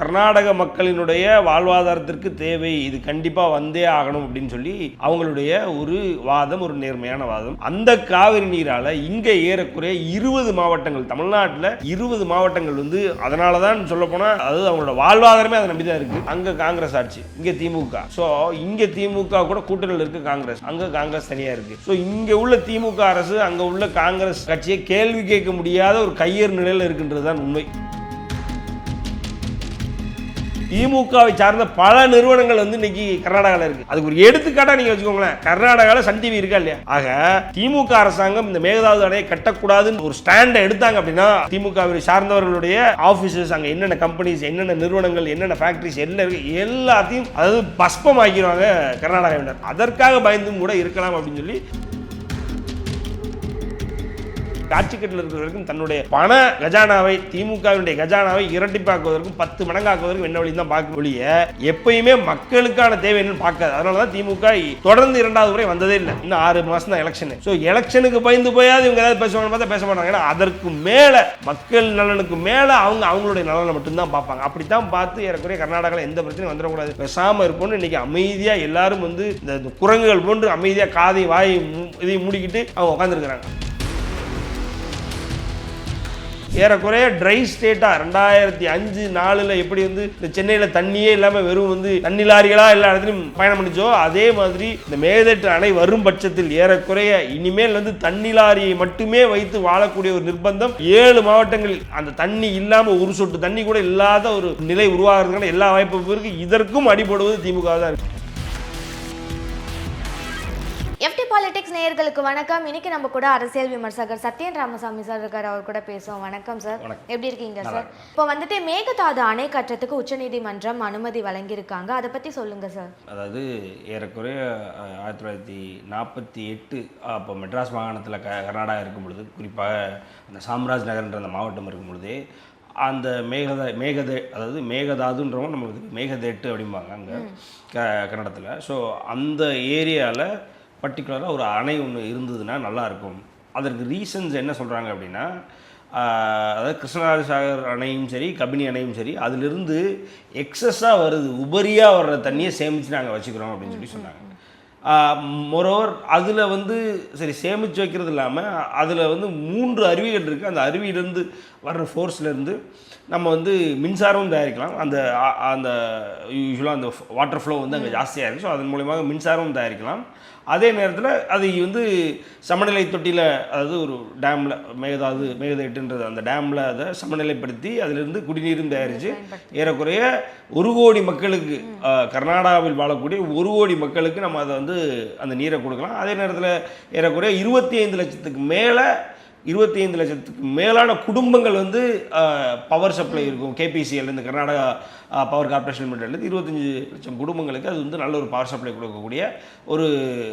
கர்நாடக மக்களினுடைய வாழ்வாதாரத்திற்கு தேவை. இது கண்டிப்பாக வந்தே ஆகணும் அப்படின்னு சொல்லி அவங்களுடைய ஒரு வாதம் ஒரு நேர்மையான வாதம். அந்த காவிரி நீரால இங்கே ஏறக்குறைய இருபது மாவட்டங்கள் தமிழ்நாட்டில் இருபது மாவட்டங்கள் வந்து அதனால தான் சொல்ல போனால் அது அவங்களோட வாழ்வாதாரமே அதை நம்பி தான் இருக்குது அங்கே காங்கிரஸ் ஆட்சி இங்கே திமுக. ஸோ இங்கே திமுக கூட கூட்டணியில் இருக்குது காங்கிரஸ் அங்கே காங்கிரஸ் தனியாக இருக்குது ஸோ இங்கே உள்ள திமுக அரசு அங்கே உள்ள காங்கிரஸ் கட்சியை கேள்வி கேட்க முடியாத ஒரு கையேறு நிலையில் இருக்கின்றது தான் உண்மை. திமுகவை சார்ந்த பல நிறுவனங்கள் வந்து இன்னைக்கு கர்நாடகாவில் இருக்கு. அதுக்கு ஒரு எடுத்துக்காட்டா நீங்க வச்சுக்கோங்களேன். கர்நாடகாவில் சன் டிவி இருக்கா இல்லையா? ஆக திமுக அரசாங்கம் இந்த மேகதாது அணையை கட்டக்கூடாதுன்னு ஒரு ஸ்டாண்டை எடுத்தாங்க அப்படின்னா திமுகவை சார்ந்தவர்களுடைய ஆபீசஸ் அங்க என்னென்ன கம்பெனிஸ் என்னென்ன நிறுவனங்கள் என்னென்ன ஃபேக்டரிஸ் என்ன இருக்கு எல்லாத்தையும் அதாவது பஸ்பம் ஆக்கிடுவாங்க கர்நாடகாவினர். அதற்காக பயந்தும் கூட இருக்கலாம் அப்படின்னு சொல்லி காட்சிக்கட்டில் இருக்கிற வரைக்கும் தன்னுடைய பண கஜானாவை திமுகவினுடைய கஜானாவை இரட்டிப்பாக்குவதற்கும் பத்து மடங்காக்குவதற்கும் என்ன வழி தான் பார்க்க ஒழிய எப்பயுமே மக்களுக்கான தேவை என்னன்னு பார்க்காது. அதனால தான் திமுக தொடர்ந்து இரண்டாவது முறை வந்ததே இல்லை. இன்னும் ஆறு மாசம் தான் எலெக்ஷன் ஸோ எலெக்ஷனுக்கு பயந்து போயாவது இவங்க ஏதாவது பேசுவாங்க பார்த்தா பேச மாட்டாங்க. ஏன்னா அதற்கு மேல மக்கள் நலனுக்கு மேல அவங்க அவங்களுடைய நலனை மட்டும்தான் பார்ப்பாங்க. அப்படித்தான் பார்த்து ஏறக்குறைய கர்நாடகாவில் எந்த பிரச்சனையும் வந்துடக்கூடாது. பேசாம இருப்போம்னு இன்னைக்கு அமைதியா எல்லாரும் வந்து இந்த குரங்குகள் போன்று அமைதியா காதை வாய் மூ- இதையும் மூடிக்கிட்டு அவங்க உட்காந்துருக்கிறாங்க ஏறக்குறைய ட்ரை ஸ்டேட்டாக ரெண்டாயிரத்தி அஞ்சு நாலில் எப்படி வந்து இந்த சென்னையில் தண்ணியே இல்லாமல் வெறும் வந்து தண்ணி லாரிகளாக எல்லா இடத்துலையும் பயணம் பண்ணிச்சோ அதே மாதிரி இந்த மேதட்டு அணை வரும் பட்சத்தில் ஏறக்குறைய இனிமேல் வந்து தண்ணி லாரியை மட்டுமே வைத்து வாழக்கூடிய ஒரு நிர்பந்தம். ஏழு மாவட்டங்களில் அந்த தண்ணி இல்லாமல் ஒரு சொட்டு தண்ணி கூட இல்லாத ஒரு நிலை உருவாகிறதுக்கான எல்லா வாய்ப்பும் இருக்கு. இதற்கும் அடிபடுவது திமுக தான் இருக்கு பாலிடிக்ஸ் நேயர்களுக்கு வணக்கம். இன்னைக்கு நம்ம கூட அரசியல் விமர்சகர் சத்யன் ராமசாமி சார் இருக்கார். அவர் கூட பேசுவோம். வணக்கம் சார். எப்படி இருக்கீங்க சார் இப்போ வந்துட்டு மேகதாது அணை கட்டுறதுக்கு உச்சநீதிமன்றம் அனுமதி வழங்கியிருக்காங்க. அதை பத்தி சொல்லுங்க சார் அதாவது ஏறக்குறைய ஆயிரத்தி தொள்ளாயிரத்தி நாற்பத்தி எட்டு அப்போ மெட்ராஸ் மாகாணத்தில் க கர்நாடகா இருக்கும் பொழுது குறிப்பாக அந்த சாம்ராஜ் நகர்ன்ற அந்த மாவட்டம் இருக்கும் பொழுது அந்த மேகதா மேகதே அதாவது மேகதாதுன்றவங்க நம்மளுக்கு மேகதேட்டு அப்படிம்பாங்க அங்கே க கன்னடத்தில். ஸோ அந்த ஏரியாவில் பர்டிகுலராக ஒரு அணை ஒன்று இருந்ததுன்னா நல்லாயிருக்கும். அதற்கு ரீசன்ஸ் என்ன சொல்கிறாங்க அப்படின்னா அதாவது கிருஷ்ணராஜ சாகர் அணையும் சரி கபினி அணையும் சரி அதிலிருந்து எக்ஸஸாக வருது உபரியாக வர்ற தண்ணியை சேமித்து நாங்கள் வச்சுக்கிறோம் அப்படின்னு சொல்லி சொன்னாங்க. மொரோவர் அதில் வந்து சரி சேமித்து வைக்கிறது இல்லாமல் அதில் வந்து மூன்று அருவிகள் இருக்குது அந்த அருவியிலேருந்து வர்ற ஃபோர்ஸ்லேருந்து நம்ம வந்து மின்சாரமும் தயாரிக்கலாம். அந்த அந்த யூஸ்வலாக அந்த வாட்டர் ஃப்ளோ வந்து அங்கே ஜாஸ்தியாக இருக்குது ஸோ அதன் மூலியமாக மின்சாரமும் தயாரிக்கலாம். அதே நேரத்தில் அது வந்து சமநிலை தொட்டியில் அதாவது ஒரு டேமில் மேகதாது மேகதேட்டுன்றது அந்த டேமில் அதை சமநிலைப்படுத்தி அதிலிருந்து குடிநீரும் தயாரித்து ஏறக்குறைய ஒரு கோடி மக்களுக்கு கர்நாடகாவில் வாழக்கூடிய ஒரு கோடி மக்களுக்கு நம்ம அதை வந்து அந்த நீரை கொடுக்கலாம். அதே நேரத்தில் ஏறக்குறைய இருபத்தி ஐந்து லட்சத்துக்கு மேலே இருபத்தி ஐந்து லட்சத்துக்கு மேலான குடும்பங்கள் வந்து பவர் சப்ளை இருக்கும். கேபிசிஎல்லேருந்து இந்த கர்நாடகா பவர் கார்பரேஷன் லிமிடெட்லேருந்து இருபத்தஞ்சி லட்சம் குடும்பங்களுக்கு அது வந்து நல்ல ஒரு பவர் சப்ளை கொடுக்கக்கூடிய ஒரு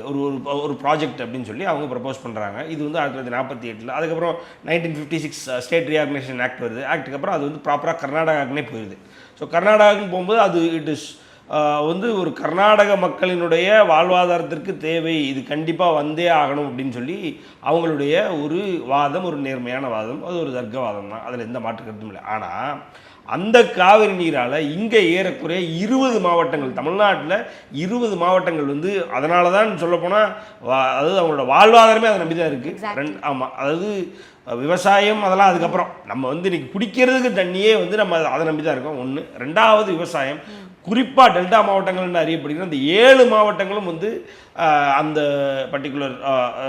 ஒரு ஒரு ஒரு ப்ராஜெக்ட் அப்படின்னு சொல்லி அவங்க ப்ரப்போஸ் பண்ணுறாங்க இது வந்து ஆயிரத்தி தொள்ளாயிரத்தி நாற்பத்தி எட்டில். அதுக்கப்புறம் nineteen fifty six state reorganisation act வருது. ஆக்டுக்கு அப்புறம் அது வந்து ப்ராப்பராக கர்நாடகாக்குனே போயிடுது ஸோ கர்நாடகாவுக்கு போகும்போது அது இட் இஸ் வந்து ஒரு கர்நாடக மக்களினுடைய வாழ்வாதாரத்திற்கு தேவை. இது கண்டிப்பாக வந்தே ஆகணும் அப்படின்னு சொல்லி அவங்களுடைய ஒரு வாதம் ஒரு நேர்மையான வாதம். அது ஒரு தர்க்கவாதம் தான். அதில் எந்த மாற்று கருத்தும் இல்லை. ஆனால் அந்த காவிரி நீரால் இங்கே ஏறக்குறைய இருபது மாவட்டங்கள் தமிழ்நாட்டில் இருபது மாவட்டங்கள் வந்து அதனால தான் சொல்லப்போனால் அதாவது அவங்களோட வாழ்வாதாரமே அதை நம்பி தான் இருக்குது. ரெண்டு ஆமாம் அதாவது விவசாயம் அதெல்லாம் அதுக்கப்புறம். நம்ம வந்து இன்னைக்கு குடிக்கிறதுக்கு தண்ணியே வந்து நம்ம அதை நம்பி தான் இருக்கோம். ஒன்று ரெண்டாவது விவசாயம். குறிப்பாக டெல்டா மாவட்டங்கள்னு அறியப்படுகிற அந்த ஏழு மாவட்டங்களும் வந்து அந்த பர்டிகுலர்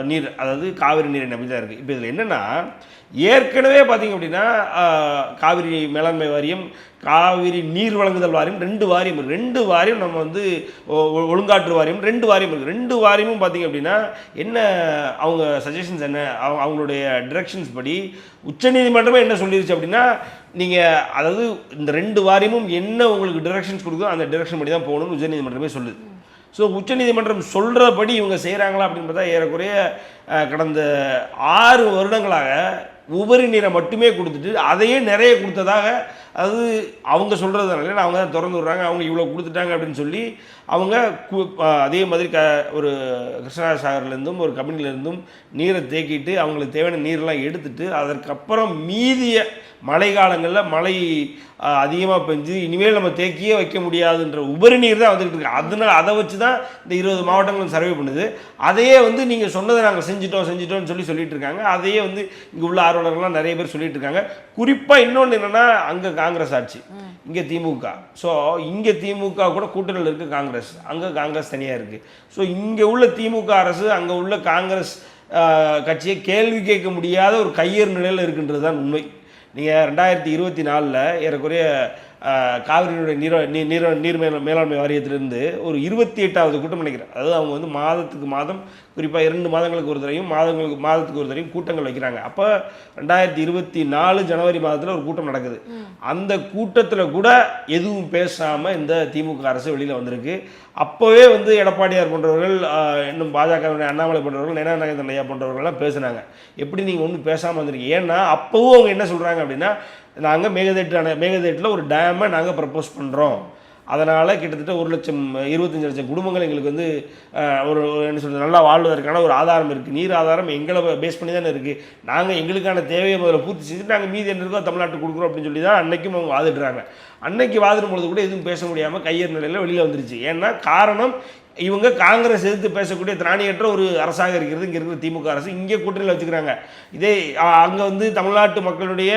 நீர் அதாவது காவிரி நீரை நம்பி தான் இருக்குது இப்போ இதில் என்னென்னா ஏற்கனவே பார்த்தீங்க அப்படின்னா காவிரி மேலாண்மை வாரியம் காவிரி நீர் வழங்குதல் வாரியம் ரெண்டு வாரியம் ரெண்டு வாரியம் நம்ம வந்து ஒழுங்காற்று வாரியம் ரெண்டு வாரியம் இருக்குது ரெண்டு வாரியமும் பார்த்தீங்க அப்படின்னா என்ன அவங்க சஜஷன்ஸ் என்ன? அவங்க அவங்களுடைய டிரெக்ஷன்ஸ் படி உச்சநீதிமன்றமே என்ன சொல்லிருச்சு அப்படின்னா நீங்கள் அதாவது இந்த ரெண்டு வாரியமும் என்ன உங்களுக்கு டிரெக்ஷன்ஸ் கொடுக்குதோ அந்த டிரெக்ஷன் படி தான் போகணும்னு உச்சநீதிமன்றமே சொல்லுது. ஸோ உச்சநீதிமன்றம் சொல்கிறபடி இவங்க செய்கிறாங்களா அப்படின்னு பார்த்தா ஏறக்குறைய கடந்த ஆறு வருடங்களாக உபரி நீரை மட்டுமே கொடுத்துட்டு அதையே நிறைய கொடுத்ததாக அது அவங்க சொல்கிறதுனால அவங்க தான் திறந்து விடுறாங்க அவங்க இவ்வளோ கொடுத்துட்டாங்க அப்படின்னு சொல்லி அவங்க கு- அதே மாதிரி க ஒரு கிருஷ்ணராஜ சாகர்லேருந்தும் ஒரு கம்பெனிலேருந்தும் நீரை தேக்கிட்டு அவங்களுக்கு தேவையான நீரெல்லாம் எடுத்துட்டு அதற்கப்புறம் மீதியை மழை காலங்களில் மழை அதிகமாக பெஞ்சு இனிமேல் நம்ம தேக்கியே வைக்க முடியாதுன்ற உபரி நீர் தான் வந்துகிட்டு இருக்கு. அதனால அதை வச்சு தான் இந்த இருபது மாவட்டங்களும் சர்வே பண்ணுது. அதையே வந்து நீங்கள் சொன்னதை நாங்கள் செஞ்சிட்டோம் செஞ்சிட்டோம்னு சொல்லி சொல்லிட்டு இருக்காங்க. அதையே வந்து இங்கே உள்ள ஆர்வலர்கள்லாம் நிறைய பேர் சொல்லிட்டு இருக்காங்க. குறிப்பாக இன்னொன்று என்னென்னா அங்கே காங்கிரஸ் ஆட்சி இங்கே திமுக. ஸோ இங்கே திமுக கூட கூட்டணியில் இருக்குது காங்கிரஸ். அங்கே காங்கிரஸ் தனியாக இருக்குது ஸோ இங்கே உள்ள திமுக அரசு அங்கே உள்ள காங்கிரஸ் கட்சியை கேள்வி கேட்க முடியாத ஒரு கையேறு நிலையில் இருக்கின்றது தான் உண்மை. நீங்கள் ரெண்டாயிரத்தி இருபத்தி நாலில் ஏறக்குறைய காவிரியினுடைய நீர நீ நீர நீர் மேல மேலாண்மை வாரியத்திலிருந்து ஒரு இருபத்தி எட்டாவது கூட்டம் நினைக்கிறேன். அதாவது அவங்க வந்து மாதத்துக்கு மாதம் குறிப்பாக இரண்டு மாதங்களுக்கு ஒரு தடவையும் மாதங்களுக்கு மாதத்துக்கு ஒரு தடவையும் கூட்டங்கள் வைக்கிறாங்க. அப்போ ரெண்டாயிரத்தி இருபத்தி நாலு ஜனவரி மாதத்தில் ஒரு கூட்டம் நடக்குது. அந்த கூட்டத்தில் கூட எதுவும் பேசாமல் இந்த திமுக அரசு வெளியில் வந்திருக்கு. அப்போவே வந்து எடப்பாடியார் போன்றவர்கள் இன்னும் பாஜகவினுடைய அண்ணாமலை போன்றவர்கள் நேனா நகேந்திரன் ஐயா போன்றவர்கள்லாம் பேசுனாங்க. எப்படி நீங்கள் ஒன்றும் பேசாமல் வந்திருக்கீங்க? ஏன்னா அப்போவும் அவங்க என்ன சொல்கிறாங்க அப்படின்னா நாங்கள் மேகதேட்டு மேகதேட்டில் ஒரு டேமை நாங்கள் ப்ரப்போஸ் பண்ணுறோம் அதனால் கிட்டத்தட்ட ஒரு லட்சம் இருபத்தஞ்சு லட்சம் குடும்பங்கள் எங்களுக்கு வந்து ஒரு என்ன சொல்கிறது நல்லா வாழ்வதற்கான ஒரு ஆதாரம் இருக்குது நீர் ஆதாரம் எங்களை பேஸ் பண்ணி தானே இருக்குது நாங்கள் எங்களுக்கான தேவையை முதல்ல பூர்த்தி செய்து நாங்கள் மீதி என்ன இருக்கோ தமிழ்நாட்டுக்கு கொடுக்குறோம் அப்படின்னு சொல்லி தான் அன்னைக்கும் அவங்க வாதிடுறாங்க. அன்னைக்கு வாதிடும் பொழுது கூட எதுவும் பேச முடியாமல் கையர் நிலையில் வெளியில் வந்துருச்சு. ஏன்னா காரணம் இவங்க காங்கிரஸ் எதிர்த்து பேசக்கூடிய திராணியற்ற ஒரு அரசாக இருக்கிறது. இங்கே இருக்கிற திமுக அரசு. இங்கே கூட்டணியில் வச்சுக்கிறாங்க. இதே அங்கே வந்து தமிழ்நாட்டு மக்களுடைய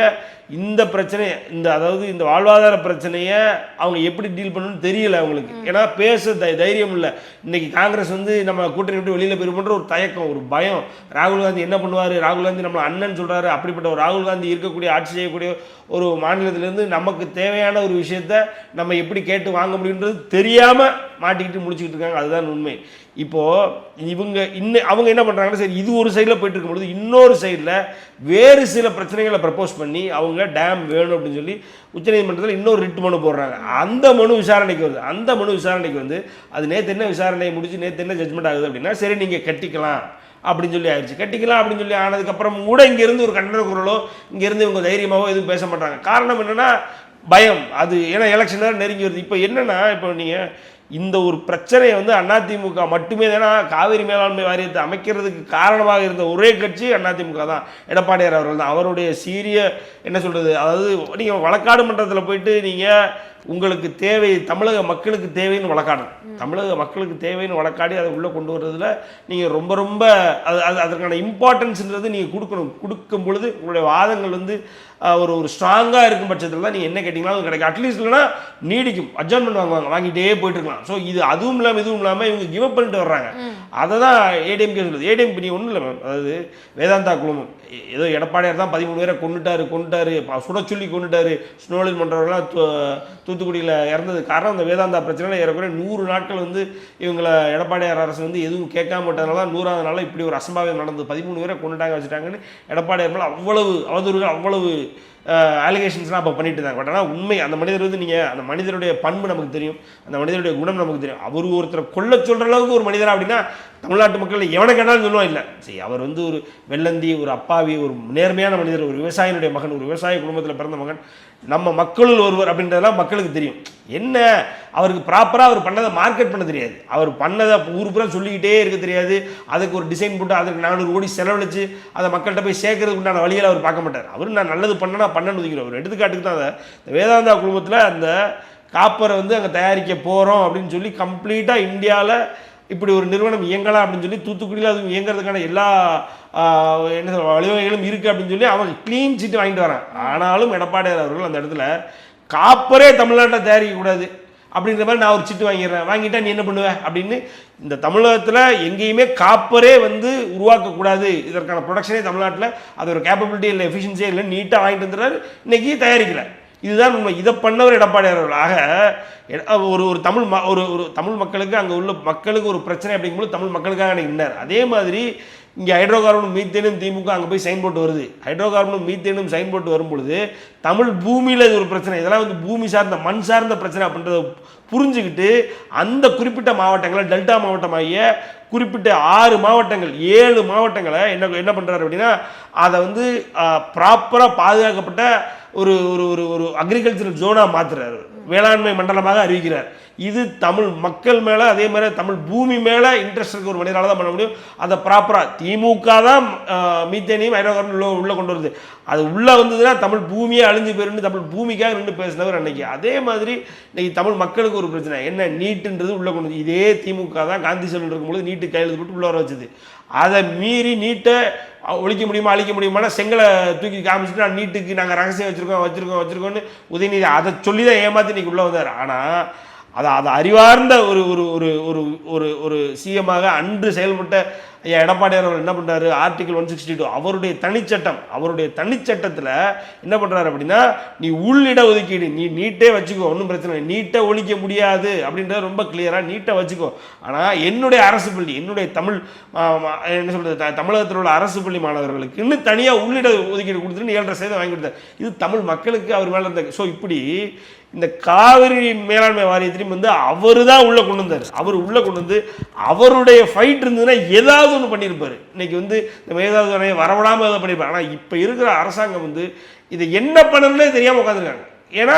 இந்த பிரச்சனை இந்த அதாவது இந்த வாழ்வாதார பிரச்சனையை அவங்க எப்படி டீல் பண்ணணும்னு தெரியல அவங்களுக்கு. ஏன்னா பேச தை தைரியம் இல்லை. இன்னைக்கு காங்கிரஸ் வந்து நம்ம கூட்டணி விட்டு வெளியில் போயிருமன்ற ஒரு தயக்கம் ஒரு பயம். ராகுல் காந்தி என்ன பண்ணுவார்? ராகுல் காந்தி நம்மளை அண்ணன் சொல்கிறாரு அப்படிப்பட்ட ஒரு ராகுல் காந்தி இருக்கக்கூடிய ஆட்சி செய்யக்கூடிய ஒரு மாநிலத்திலேருந்து நமக்கு தேவையான ஒரு விஷயத்த நம்ம எப்படி கேட்டு வாங்க முடியுன்றது தெரியாமல் மாட்டிக்கிட்டு முடிச்சுக்கிட்டு இருக்காங்க. அதுதான் உண்மை. இப்போது இவங்க இன்னும் அவங்க என்ன பண்ணுறாங்கன்னா சரி இது ஒரு சைடில் போயிட்டு இருக்கும்பொழுது இன்னொரு சைடில் வேறு சில பிரச்சனைகளை ப்ரப்போஸ் பண்ணி அவங்க டேம் வேணும் அப்படின்னு சொல்லி உச்சநீதிமன்றத்தில் இன்னொரு ரிட் மனு போடுறாங்க. அந்த மனு விசாரணைக்கு வருது. அந்த மனு விசாரணைக்கு வந்து அது நேற்று என்ன விசாரணையை முடிச்சு நேற்று என்ன ஜட்மெண்ட் ஆகுது அப்படின்னா சரி நீங்கள் கட்டிக்கலாம் அப்படின்னு சொல்லி ஆயிடுச்சு. கட்டிக்கலாம் அப்படின்னு சொல்லி ஆனதுக்கப்புறம் கூட இங்கேருந்து ஒரு கண்டன குரலோ இங்கேருந்து இவங்க தைரியமாகவோ எதுவும் பேச மாட்டாங்க. காரணம் என்னென்னா பயம். அது ஏன்னா எலெக்ஷன் நேரம் நெருங்கி வருது. இப்போ என்னென்னா இப்போ நீங்கள் இந்த ஒரு பிரச்சனையை வந்து அதிமுக மட்டுமே தானே காவிரி மேலாண்மை வாரியத்தை அமைக்கிறதுக்கு காரணமாக இருந்த ஒரே கட்சி அதிமுக தான். எடப்பாடியார் அவர்கள் தான். அவருடைய சீரிய என்ன சொல்கிறது அதாவது நீங்கள் வழக்காடு மன்றத்தில் போயிட்டு நீங்கள் உங்களுக்கு தேவை தமிழக மக்களுக்கு தேவைன்னு வழக்காடணும் தமிழக மக்களுக்கு தேவைன்னு வழக்காடி அதை உள்ளே கொண்டு வர்றதுல நீங்கள் ரொம்ப ரொம்ப அது அது அதற்கான இம்பார்ட்டன்ஸ்ன்றது நீங்கள் கொடுக்கணும். கொடுக்கும் பொழுது உங்களுடைய வாதங்கள் வந்து ஒரு ஒரு ஸ்ட்ராங்காக இருக்கும் பட்சத்தில் தான் நீங்கள் என்ன கேட்டிங்கனாலும் கிடைக்கும். அட்லீஸ்ட் இல்லைனா நீடிக்கும். அட்ஜான்மெண்ட் வாங்குவாங்க வாங்கிட்டே போயிட்டு இருக்கலாம். ஸோ இது அதுவும் இல்லாமல் இதுவும் இல்லாமல் இவங்க கிவ் அப் பண்ணிட்டு வர்றாங்க. அதை தான் ஏடிஎம்கே சொல்லுது. ஏடிஎம்கே நீ ஒன்றும் இல்லை மேம் அதாவது வேதாந்தா குழுமம். ஏதோ எடப்பாடியார் தான் பதிமூணு பேரை கொண்டுட்டாரு கொண்டுட்டாரு சுட சொல்லி கொண்டுட்டாரு ஸ்னோலின் பண்ணுறவங்களாம் தூத்துக்குடியில் இறந்தது காரணம் அந்த வேதாந்தா பிரச்சனையில் ஏறக்குறைய நூறு நாட்கள் வந்து இவங்களை எடப்பாடியார் அரசு வந்து எதுவும் கேட்காம விட்டதுனால நூறாவது நாள் இப்படி ஒரு அசம்பாவிதம் நடந்தது. பதிமூணு பேரை கொண்டுட்டாங்க வச்சுட்டாங்கன்னு எடப்பாடியார் மேலே அவ்வளவு அவதூறுகள் அவ்வளவு அலிகேஷன்ஸ்லாம் அப்போ பண்ணிட்டு இருந்தாங்க. பட் ஆனால் உண்மை அந்த மனிதர் வந்து நீங்கள் அந்த மனிதருடைய பண்பு நமக்கு தெரியும். அந்த மனிதருடைய குணம் நமக்கு தெரியும். அவர் ஒருத்தரை கொல்ல சொல்கிற அளவுக்கு ஒரு மனிதரா அப்படின்னா தமிழ்நாட்டு மக்கள் எவனை கேட்டாலும் சொல்லுவோம் இல்லை. சரி அவர் வந்து ஒரு வெள்ளந்தி ஒரு அப்பாவி ஒரு நேர்மையான மனிதர் ஒரு விவசாயினுடைய மகன் ஒரு விவசாய குடும்பத்தில் பிறந்த மகன். நம்ம மக்களுள் ஒருவர் அப்படின்றதெல்லாம் மக்களுக்கு தெரியும். என்ன? அவருக்கு ப்ராப்பராக அவர் பண்ணதை மார்க்கெட் பண்ண தெரியாது. அவர் பண்ணதை ஊர் பூரா சொல்லிக்கிட்டே இருக்க தெரியாது. அதுக்கு ஒரு டிசைன் போட்டு அதுக்கு நானூறு கோடி செலவழிச்சு அதை மக்கள்கிட்ட போய் சேர்க்கறதுக்கு உண்டான வழியில் அவர் பார்க்க மாட்டார். அவர் நான் நல்லது பண்ணனா பண்ணணும் ஒதுக்கிறோம். ஒரு எடுத்துக்காட்டுக்கு தான் அதை. வேதாந்தா குழுமத்தில் அந்த காப்பரை வந்து அங்கே தயாரிக்க போகிறோம் அப்படின்னு சொல்லி கம்ப்ளீட்டாக இந்தியாவில் இப்படி ஒரு நிறுவனம் இயங்கலாம் அப்படின்னு சொல்லி தூத்துக்குடியில் அதுவும் இயங்குறதுக்கான எல்லா என்ன சொல்ல வழிவகைகளும் இருக்குது அப்படின்னு சொல்லி அவன் க்ளீன் சீட்டு வாங்கிட்டு வரான். ஆனாலும் எடப்பாடியார் அவர்கள் அந்த இடத்துல காப்பரே தமிழ்நாட்டில் தயாரிக்கக்கூடாது அப்படின்ற மாதிரி நான் ஒரு சிட்டு வாங்கிடுறேன். வாங்கிட்டா நீ என்ன பண்ணுவ? அப்படின்னு இந்த தமிழகத்தில் எங்கேயுமே காப்பரே வந்து உருவாக்கக்கூடாது. இதற்கான ப்ரொடக்ஷனே தமிழ்நாட்டில் அது ஒரு கேப்பபிலிட்டி இல்லை எஃபிஷியன்சியே இல்லை நீட்டாக வாங்கிட்டு வந்துடுறாரு. இன்றைக்கி தயாரிக்கலை. இதுதான் உண்மை. இதை பண்ணவர் எடப்பாடியார் எட- ஒரு ஒரு தமிழ் ம ஒரு ஒரு தமிழ் மக்களுக்கு அங்கே உள்ள மக்களுக்கு ஒரு பிரச்சனை அப்படிங்கும்போது தமிழ் மக்களுக்காக நின்னார். அதே மாதிரி இங்கே ஹைட்ரோ கார்பனும் மீத்தேனும் திமுக அங்கே போய் சைன் போட்டு வருது. ஹைட்ரோ கார்பனும் மீத்தேனும் சைன் போட்டு வரும்பொழுது தமிழ் பூமியில் இது ஒரு பிரச்சனை. இதெல்லாம் வந்து பூமி சார்ந்த மண் சார்ந்த பிரச்சனை அப்படின்றத புரிஞ்சுக்கிட்டு அந்த குறிப்பிட்ட மாவட்டங்களை டெல்டா மாவட்டமாகிய குறிப்பிட்ட ஆறு மாவட்டங்கள் ஏழு மாவட்டங்களை என்ன என்ன பண்ணுறாரு அப்படின்னா அதை வந்து ப்ராப்பராக பாதுகாக்கப்பட்ட ஒரு ஒரு ஒரு ஒரு அக்ரிகல்ச்சரல் ஜோனாக மாற்றுறாரு வேளாண்மை மண்டலமாக அறிவிக்கிறார். இது தமிழ் மக்கள் மேலே அதே மாதிரி தமிழ் பூமி மேலே இன்ட்ரெஸ்ட் இருக்க ஒரு மனிதனால தான் பண்ண முடியும். அதை ப்ராப்பராக திமுக தான் மீத்தேனையும் ஹைட்ரோகார்பன் உள்ள உள்ளே கொண்டு வருது. அது உள்ளே வந்ததுன்னா தமிழ் பூமியே அழிஞ்சு போயிருந்து தமிழ் பூமிக்காக நின்று பேசினவர் அன்னைக்கு. அதே மாதிரி இன்னைக்கு தமிழ் மக்களுக்கு ஒரு பிரச்சனை. என்ன நீட்டுன்றது உள்ளே கொண்டு வந்து இதே திமுக தான் காந்தி செல்வன் இருக்கும்போது நீட்டு கையெழுத்து போட்டு உள்ளே வர வச்சது. அதை மீறி நீட்டை ஒழிக்க முடியுமா அழிக்க முடியுமானா செங்கலை தூக்கி காமிச்சிட்டு நான் நீட்டுக்கு நாங்கள் ரகசியம் வச்சுருக்கோம் வச்சுருக்கோம் வச்சுருக்கோன்னு உதயநிதி அதை சொல்லி தான் ஏமாற்றி இன்னைக்கு உள்ளே வந்தார். ஆனால் அதை அதை அறிவார்ந்த ஒரு ஒரு ஒரு ஒரு ஒரு ஒரு சிஎமாக அன்று செயல்பட்ட ஐயா எடப்பாடியார் அவர் என்ன பண்ணுறாரு ஆர்டிகல் ஒன் சிக்ஸ்டி டூ அவருடைய தனிச்சட்டம் அவருடைய தனிச்சட்டத்தில் என்ன பண்ணுறாரு அப்படின்னா நீ உள்ளிட ஒதுக்கீடு நீ நீட்டே வச்சுக்கோ ஒன்றும் பிரச்சனை இல்லை. நீட்டை ஒழிக்க முடியாது அப்படின்றத ரொம்ப கிளியராக நீட்டை வச்சுக்கோ. ஆனால் என்னுடைய அரசு பள்ளி என்னுடைய தமிழ் என்ன சொல்கிறது தமிழகத்தில் உள்ள அரசு பள்ளி மாணவர்களுக்கு இன்னும் தனியாக உள்ளிட ஒதுக்கீடு கொடுத்துட்டு ஏழரை சதவீதம் வாங்கி கொடுத்தார். இது தமிழ் மக்களுக்கு அவர் மேலே இருந்த ஸோ இப்படி இந்த காவிரி மேலாண்மை வாரியத்திலையும் வந்து அவர் தான் உள்ளே கொண்டு வந்தார். அவர் உள்ளே கொண்டு வந்து அவருடைய ஃபைட் இருந்ததுன்னா ஏதாவது ஒன்று பண்ணியிருப்பார். இன்னைக்கு வந்து இந்த மேதாவது அணையை வரவிடாமல் ஏதாவது பண்ணியிருப்பார். ஆனால் இப்போ இருக்கிற அரசாங்கம் வந்து இதை என்ன பண்ணணும்னே தெரியாமல் உட்காந்துருக்காங்க ஏன்னா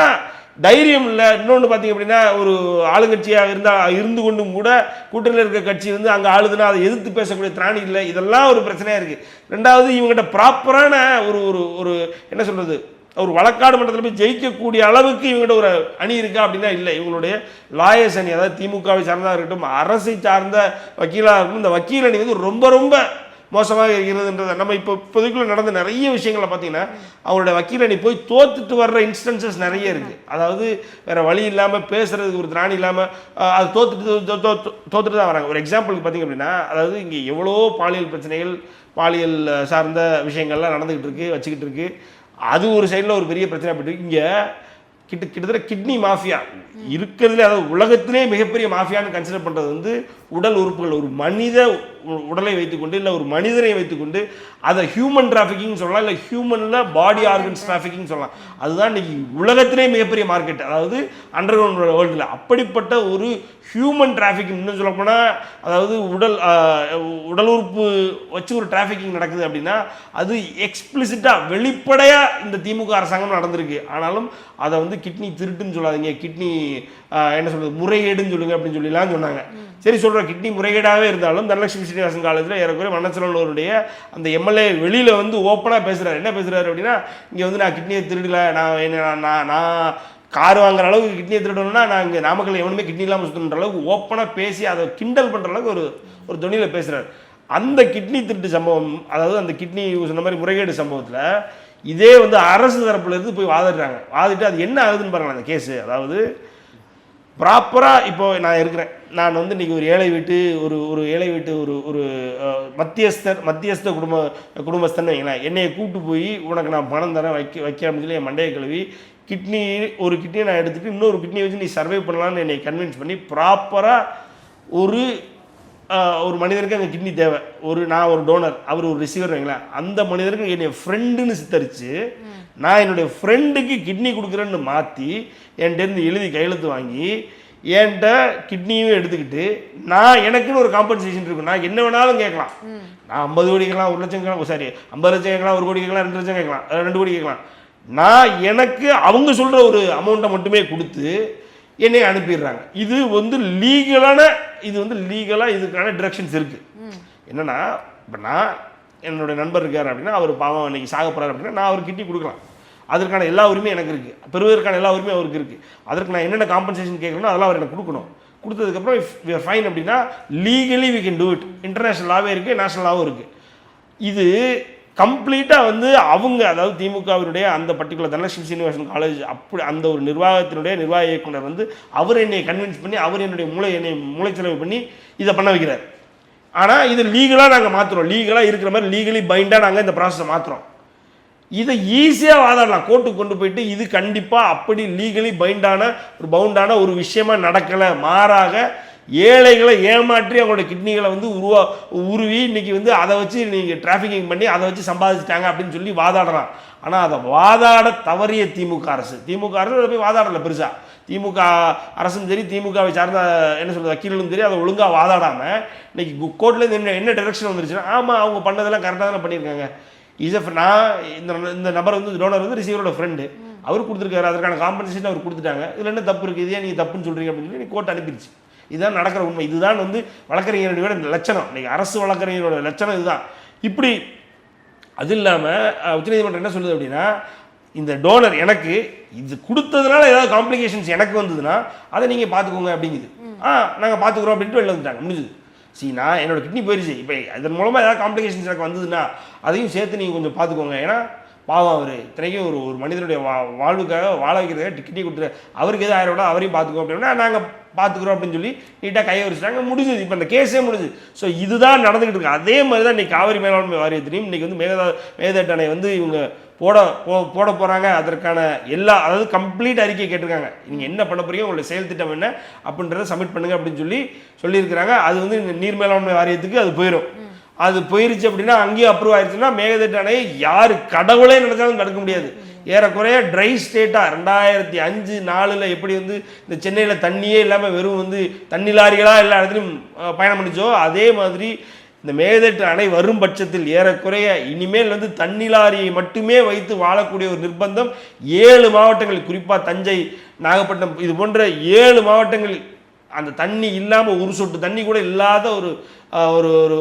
தைரியம் இல்லை. இன்னொன்று பார்த்தீங்க அப்படின்னா ஒரு ஆளுங்கட்சியாக இருந்தால் இருந்து கொண்டும் கூட கூட்டணியில் இருக்க கட்சி வந்து அங்கே ஆளுதுன்னா அதை எதிர்த்து பேசக்கூடிய திராணி இல்லை. இதெல்லாம் ஒரு பிரச்சனையாக இருக்குது ரெண்டாவது இவங்ககிட்ட ப்ராப்பரான ஒரு ஒரு ஒரு என்ன சொல்கிறது ஒரு வழக்காடு மன்றத்தில் போய் ஜெயிக்கக்கூடிய அளவுக்கு இவங்ககிட்ட ஒரு அணி இருக்கா அப்படின்னா இல்லை. இவங்களுடைய லாயர்ஸ் அணி அதாவது திமுகவை சார்ந்ததாக இருக்கட்டும் அரசை சார்ந்த வக்கீலாக இருக்கட்டும் இந்த வக்கீல் அணி வந்து ரொம்ப ரொம்ப மோசமாக இருக்கிறதுன்றதை நம்ம இப்போ இப்போதைக்குள்ள நடந்த நிறைய விஷயங்களை பார்த்தீங்கன்னா அவருடைய வக்கீல் அணி போய் தோத்துட்டு வர்ற இன்ஸ்டன்சஸ் நிறைய இருக்குது அதாவது வேறு வழி இல்லாமல் பேசுகிறதுக்கு ஒரு திராணி இல்லாமல் அது தோத்துட்டு தோத்துட்டு தான் வராங்க. ஒரு எக்ஸாம்பிளுக்கு பார்த்தீங்க அப்படின்னா அதாவது இங்கே எவ்வளோ பாலியல் பிரச்சனைகள் பாலியல் சார்ந்த விஷயங்கள்லாம் நடந்துக்கிட்டு இருக்கு வச்சுக்கிட்டு இருக்குது அது ஒரு சைடில் ஒரு பெரிய பிரச்சனை போயிட்டு இங்கே கிட்ட கிட்டத்தட்ட கிட்னி மாஃபியா இருக்கிறதுல அதாவது உலகத்திலே மிகப்பெரிய மாஃபியான்னு கன்சிடர் பண்ணுறது வந்து உடல் உறுப்புகள். ஒரு மனித உடலை வைத்துக்கொண்டு இல்லை ஒரு மனிதனை வைத்துக்கொண்டு அதை ஹியூமன் டிராஃபிக்கிங் சொல்லலாம் இல்லை ஹியூமனில் பாடி ஆர்கன்ஸ் டிராஃபிக்கிங் சொல்லலாம். அதுதான் இன்னைக்கு உலகத்திலே மிகப்பெரிய மார்க்கெட் அதாவது அண்டர் கிரவுண்ட் வேர்ல்டில் அப்படிப்பட்ட ஒரு ஹியூமன் டிராஃபிக்கிங் இன்னும் சொல்லப்போனால் அதாவது உடல் உடல் உறுப்பு வச்சு ஒரு டிராஃபிக்கிங் நடக்குது அப்படின்னா அது எக்ஸ்பிளிசிட்டாக வெளிப்படையாக இந்த திமுக அரசாங்கம் நடந்திருக்கு. ஆனாலும் அதை வந்து கிட்னி திருட்டுன்னு சொல்லாதீங்க. கிட்னி என்ன சொல்றது முறைகேடுன்னு சொல்லுங்க அப்படின்னு சொல்லிலாம் சொன்னாங்க. சரி சொல்கிறோம் கிட்னி முறைகேடாகவே இருந்தாலும் தனலட்சுமி ஸ்ரீனிவாசன் காலேஜில் ஏறக்குறைய மன்னச்சலனூருடைய அந்த எம்எல்ஏ வெளியில் வந்து ஓப்பனாக பேசுகிறாரு என்ன பேசுகிறாரு அப்படின்னா இங்கே வந்து நான் கிட்னியை திருடல. நான் என்ன நான் நான் நான் கார் வாங்குற அளவுக்கு கிட்னியை திருடணும்னா நான் இங்கே நாமக்கல் எவனுமே கிட்னி இல்லாமல் சுற்றணுன்ற அளவுக்கு ஓப்பனாக பேசி அதை கிண்டல் பண்ணுற அளவுக்கு ஒரு ஒரு துணியில் பேசுகிறார் அந்த கிட்னி திருட்டு சம்பவம் அதாவது அந்த கிட்னி சொன்ன மாதிரி முறைகேடு சம்பவத்தில் இதே வந்து அரசு தரப்புல இருந்து போய் வாதிடுறாங்க. வாதிட்டு அது என்ன ஆகுதுன்னு பாருங்களேன் அந்த கேஸு அதாவது ப்ராப்பராக இப்போ நான் இருக்கிறேன். நான் வந்து இன்றைக்கி ஒரு ஏழை வீட்டு ஒரு ஒரு ஏழை வீட்டு ஒரு ஒரு மத்தியஸ்தர் மத்தியஸ்த குடும்ப குடும்பஸ்தன் வைங்களேன். என்னையை கூப்பிட்டு போய் உனக்கு நான் பணம் தரேன் வைக்க வைக்க சொல்லி என் மண்டையை கழுவி கிட்னி ஒரு கிட்னியை நான் எடுத்துகிட்டு இன்னொரு கிட்னியை வச்சு நீ சர்வே பண்ணலான்னு என்னை கன்வின்ஸ் பண்ணி ப்ராப்பராக ஒரு ஒரு மனிதனுக்கு அங்கே கிட்னி தேவை. ஒரு நான் ஒரு டோனர் அவர் ஒரு ரிசீவர் வைங்களேன். அந்த மனிதருக்கு என்னை ஃப்ரெண்டுன்னு சித்தரித்து நான் என்னுடைய ஃப்ரெண்டுக்கு கிட்னி கொடுக்குறேன்னு மாற்றி என்கிட்டேருந்து எழுதி கையெழுத்து வாங்கி என்கிட்ட கிட்னியும் எடுத்துக்கிட்டு நான் எனக்குன்னு ஒரு காம்பன்சேஷன் இருக்கும் நான் என்ன வேணாலும் கேட்கலாம். நான் ஐம்பது கோடி கேட்கலாம் ஒரு லட்சம் கேட்கலாம் சாரி ஐம்பது லட்சம் கேட்கலாம் ஒரு கோடி கேட்கலாம் ரெண்டு லட்சம் கேட்கலாம் ரெண்டு கோடி கேட்கலாம். நான் எனக்கு அவங்க சொல்கிற ஒரு அமௌண்ட்டை மட்டுமே கொடுத்து என்னை அனுப்பிடுறாங்க. இது வந்து லீகலான இது வந்து லீகலாக இதுக்கான டிரெக்ஷன்ஸ் இருக்குது என்னன்னா இப்போ நான் என்னுடைய நண்பர் இருக்கார் அப்படின்னா அவர் பாவம் இன்றைக்கி சாக போறாரு அப்படின்னா நான் அவருக்கு கிட்டி கொடுக்கலாம். அதற்கான எல்லா உரிமையும் எனக்கு இருக்குது பெறுவதற்கான எல்லா உரிமையும் அவருக்கு இருக்குது அதற்கு நான் என்னென்ன காம்பன்சேஷன் கேட்கணும் அதெல்லாம் அவர் எனக்கு கொடுக்கணும். கொடுத்ததுக்கப்புறம் இஃப் வி ஆர் ஃபைன் அப்படின்னா legally we can do it international லாவே இருக்குது நேஷனல் லாவும் இருக்குது இது கம்ப்ளீட்டாக வந்து அவங்க அதாவது திமுகவினுடைய அந்த பர்டிகுலர் தனலட்சுமி சீனிவாசன் காலேஜ் அப்படி அந்த ஒரு நிர்வாகத்தினுடைய நிர்வாக இயக்குனர் வந்து அவர் என்னை கன்வின்ஸ் பண்ணி அவர் என்னுடைய மூளை என்னை மூளைச்செலவு பண்ணி இதை பண்ண வைக்கிறார். ஆனால் இது லீகலாக நாங்கள் மாற்றுறோம் லீகலாக இருக்கிற மாதிரி லீகலி பைண்டாக நாங்கள் இந்த ப்ராசஸை மாற்றுறோம் இதை ஈஸியாக வாதாடலாம் கோர்ட்டுக்கு கொண்டு போயிட்டு இது கண்டிப்பாக அப்படி லீகலி பைண்டான ஒரு பவுண்டான ஒரு விஷயமா நடக்கலை. மாறாக ஏழைகளை ஏமாற்றி அவங்களோட கிட்னிகளை வந்து உருவா உருவி இன்னைக்கு வந்து அதை வச்சு நீங்கள் டிராஃபிக்கிங் பண்ணி அதை வச்சு சம்பாதிச்சிட்டாங்க அப்படின்னு சொல்லி வாதாடுறான். ஆனால் அதை வாதாட தவறிய திமுக அரசு. திமுக அரசு அதை போய் வாதாடல பெருசா. திமுக அரசும் சரி திமுகவை சார்ந்த என்ன சொல்றது வக்கீலும் சரி அதை ஒழுங்காக வாதாடாமல் இன்னைக்கு கோர்ட்லேருந்து என்ன என்ன டைரக்ஷன் வந்துருச்சுன்னா ஆமாம் அவங்க பண்ணதெல்லாம் கரெக்டாக தானே பண்ணியிருக்காங்க. இஸ் நான் இந்த இந்த நபர் வந்து டோனர் வந்து ரிசீவரோட ஃப்ரெண்டு அவர் கொடுத்துருக்காரு அதற்கான காம்பன்சேஷன் அவர் கொடுத்துட்டாங்க. இதில் என்ன தப்பு இருக்குது இதே நீங்கள் தப்புன்னு சொல்கிறீங்க அப்படின்னு சொல்லி கோர்ட் அனுப்பிடுச்சு இதுதான் நடக்கிற உண்மை. இதுதான் வந்து வழக்கறிஞரோட லட்சணம். இன்னைக்கு அரசு வழக்கறிஞரோட லட்சணம் இதுதான். இப்படி அது இல்லாமல் உச்சநீதிமன்றம் என்ன சொல்லுது அப்படின்னா இந்த டோனர் எனக்கு இது கொடுத்ததுனால ஏதாவது காம்ப்ளிகேஷன்ஸ் எனக்கு வந்ததுன்னா அதை நீங்கள் பார்த்துக்கோங்க அப்படிங்குது. ஆ நாங்கள் பார்த்துக்குறோம் அப்படின்ட்டு வெளில வந்துட்டாங்க. முடிஞ்சுது. சரி நான் என்னோட கிட்னி போயிருச்சு. இப்போ இதன் மூலமாக ஏதாவது காம்ப்ளிகேஷன்ஸ் எனக்கு வந்ததுன்னா அதையும் சேர்த்து நீங்கள் கொஞ்சம் பார்த்துக்கோங்க ஏன்னா பாவம் அவர். இத்தனைக்கும் ஒரு ஒரு மனிதனுடைய வா வாழ்வுக்காக வாழ வைக்கிறதுக்காக கிட்னி கொடுத்துரு அவருக்கு எது ஆயிரம் அவரையும் பார்த்துக்கோ அப்படின்னா நாங்கள் பார்த்துக்குறோம் அப்படின்னு சொல்லி நீட்டாக கையை வச்சுட்டாங்க முடிஞ்சுது. இப்போ இந்த கேஸே முடிஞ்சுது. ஸோ இதுதான் நடந்துகிட்டு இருக்கு. அதே மாதிரி தான் இன்னைக்கு காவிரி மேலாண்மை வாரியத்திலையும் இன்றைக்கி வந்து மேகதா மேகதட்டணை அணை வந்து இவங்க போட போ போட போகிறாங்க அதற்கான எல்லா அதாவது கம்ப்ளீட் அறிக்கை கேட்டிருக்காங்க. நீங்கள் என்ன பண்ண போகிறீங்க உங்களுடைய செயல் திட்டம் என்ன? அப்படின்றத சப்மிட் பண்ணுங்க அப்படின்னு சொல்லி சொல்லியிருக்கிறாங்க. அது வந்து நீர் மேலாண்மை வாரியத்துக்கு அது போயிடும் அது போயிருச்சு அப்படின்னா அங்கேயும் அப்ரூவ் ஆயிடுச்சுன்னா மேகதட்டு அணை யார் கடவுளே நினைச்சாலும் தடுக்க முடியாது. ஏறக்குறைய ட்ரை ஸ்டேட்டாக ரெண்டாயிரத்தி அஞ்சு நாலில் எப்படி வந்து இந்த சென்னையில் தண்ணியே இல்லாமல் வெறும் வந்து தண்ணி லாரிகளாக எல்லா இடத்துலையும் பயணம் பண்ணிச்சோ அதே மாதிரி இந்த மேகதட்டு அணை வரும் பட்சத்தில் ஏறக்குறைய இனிமேல் வந்து தண்ணி லாரியை மட்டுமே வைத்து வாழக்கூடிய ஒரு நிர்பந்தம் ஏழு மாவட்டங்கள் குறிப்பாக தஞ்சை நாகப்பட்டினம் இது போன்ற ஏழு மாவட்டங்கள் அந்த தண்ணி இல்லாமல் ஒரு சொட்டு தண்ணி கூட இல்லாத ஒரு ஒரு ஒரு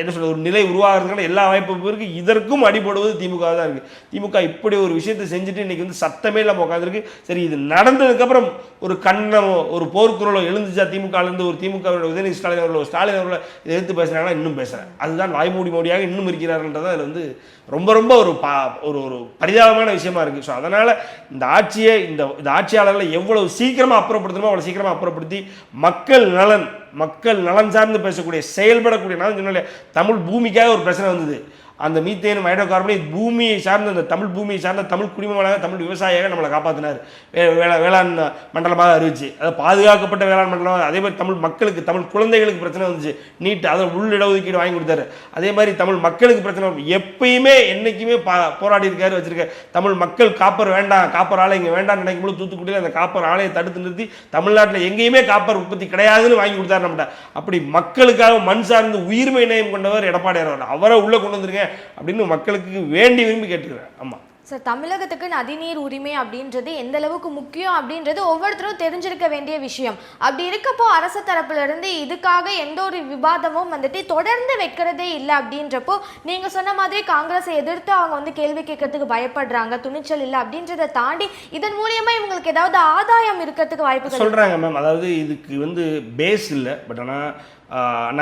என்ன சொல்றது ஒரு நிலை உருவாகிறதுக்கான எல்லா வாய்ப்பும் இருக்கு. இதற்கும் அடிபடுவது திமுக தான் இருக்கு. திமுக இப்படி ஒரு விஷயத்தை செஞ்சுட்டு இன்னைக்கு வந்து சத்தமே இல்லாமல் உட்காந்துருக்கு சரி இது நடந்ததுக்கப்புறம் ஒரு கண்ணமோ ஒரு போர்க்குரலோ எழுந்துச்சா திமுகலேருந்து? ஒரு திமுக உதயநிதி ஸ்டாலின் அவர்களோ ஸ்டாலின் அவர்களோ இதை எதிர்த்து பேசுகிறாங்கன்னா இன்னும் பேசுகிறேன் அதுதான் வாய்மூடி மோடியாக இன்னும் இருக்கிறார்ன்றது அதில் வந்து ரொம்ப ரொம்ப ஒரு பா ஒரு ஒரு பரிதாபமான விஷயமா இருக்குது ஸோ அதனால் இந்த ஆட்சியை இந்த இந்த ஆட்சியாளர்களை எவ்வளவு சீக்கிரமாக அப்புறப்படுத்தணுமோ அவ்வளோ சீக்கிரமாக அப்புறப்படுத்தி மக்கள் நலன் மக்கள் நலன் சார்ந்து பேசக்கூடிய செயல்படக்கூடிய நான் சொன்னாலே தமிழ் பூமிக்காக ஒரு பிரச்சனை வந்தது. அந்த மீத்தேன் மைடோ கார்பனை பூமியை சார்ந்த அந்த தமிழ் பூமியை சார்ந்த தமிழ் குடிமகனாக தமிழ் விவசாயியாக நம்மளை காப்பாற்றினார் வே வேளா வேளாண் மண்டலமாக அறிவிச்சு. அதை பாதுகாக்கப்பட்ட வேளாண் மண்டலம் அதே மாதிரி தமிழ் மக்களுக்கு தமிழ் குழந்தைகளுக்கு பிரச்சனை வந்துச்சு. நீட் அதை உள் இடஒதுக்கீடு வாங்கி கொடுத்தாரு. அதே மாதிரி தமிழ் மக்களுக்கு பிரச்சனை எப்பயுமே என்றைக்குமே பா போராடி இருக்காரு வச்சிருக்காரு தமிழ் மக்கள் காப்பர் வேண்டாம் காப்பர் ஆலை இங்கே வேண்டாம் நினைக்கும் போது தூத்துக்குடியில் அந்த காப்பர் ஆலையை தடுத்து நிறுத்தி தமிழ்நாட்டில் எங்கேயுமே காப்பர் உற்பத்தி கிடையாதுன்னு வாங்கி கொடுத்தாரு நம்மகிட்ட. அப்படி மக்களுக்காக மண் சார்ந்து உயிர்மை நேயம் கொண்டவர் எடப்பாடியார் அவரை உள்ளே கொண்டு வந்துருங்க அப்படின்னு மக்களுக்கு வேண்டி விரும்பி கேட்டுக்கிறேன். ஆமாம் சார் தமிழகத்துக்கு நதிநீர் உரிமை அப்படின்றது எந்த அளவுக்கு முக்கியம் அப்படின்றது ஒவ்வொருத்தரும் தெரிஞ்சிருக்க வேண்டிய விஷயம். அப்படி இருக்கப்போ அரசு தரப்புல இருந்து இதுக்காக எந்த ஒரு விவாதமும் வந்துட்டு தொடர்ந்து வைக்கிறதே இல்லை அப்படின்றப்போ நீங்க சொன்ன மாதிரி காங்கிரஸை எதிர்த்து அவங்க வந்து கேள்வி கேட்கறதுக்கு பயப்படுறாங்க துணிச்சல் இல்லை அப்படின்றத தாண்டி இதன் மூலியமா இவங்களுக்கு ஏதாவது ஆதாயம் இருக்கிறதுக்கு வாய்ப்பு சொல்கிறாங்க மேம் அதாவது இதுக்கு வந்து பேஸ் இல்லை. பட் ஆனால்